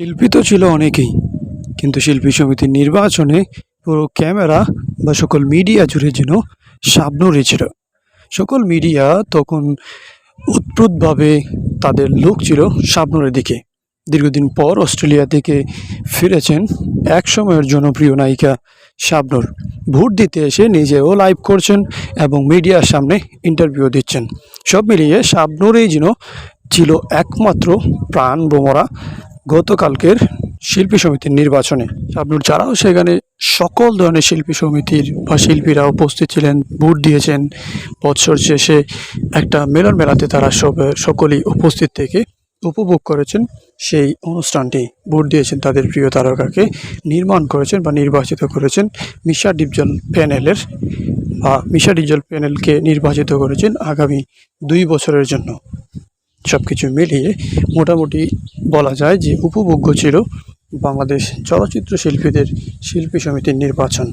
শিল্পী তো ছিল অনেকেই, কিন্তু শিল্পী সমিতির নির্বাচনে পুরো ক্যামেরা বা সকল মিডিয়া জুড়ে যেন শাবনুরই ছিল সকল মিডিয়া তখন উৎপ্রুতভাবে তাদের লোক ছিল শাবনুরের দিকে। দীর্ঘদিন পর অস্ট্রেলিয়া থেকে ফিরেছেন এক সময়ের জনপ্রিয় নায়িকা শাবনুর। ভোট দিতে এসে নিজেও লাইভ করছেন এবং মিডিয়ার সামনে ইন্টারভিউ দিচ্ছেন। সব মিলিয়ে শাবনুরই যেন ছিল একমাত্র প্রাণ বোমরা গতকালকের শিল্পী সমিতির নির্বাচনে শাবনুর যারাও সেখানে সকল ধরনের শিল্পী সমিতির বা শিল্পীরা উপস্থিত ছিলেন, ভোট দিয়েছেন। বৎসর শেষে একটা মেলন মেলাতে তারা সব, সকলেই উপস্থিত থেকে উপভোগ করেছেন সেই অনুষ্ঠানটি। ভোট দিয়েছেন তাদের প্রিয় তারকাকে নির্মাণ করেছেন বা নির্বাচিত করেছেন মিশা ডিপজল প্যানেলের বা মিশা ডিপজল প্যানেলকে নির্বাচিত করেছেন আগামী দুই বছরের জন্য। সব কিছু মিলিয়ে মোটামুটি বলা যায় যে উপভোগ্য ছিল বাংলাদেশ চলচ্চিত্র শিল্পীদের শিল্পী সমিতির নির্বাচন।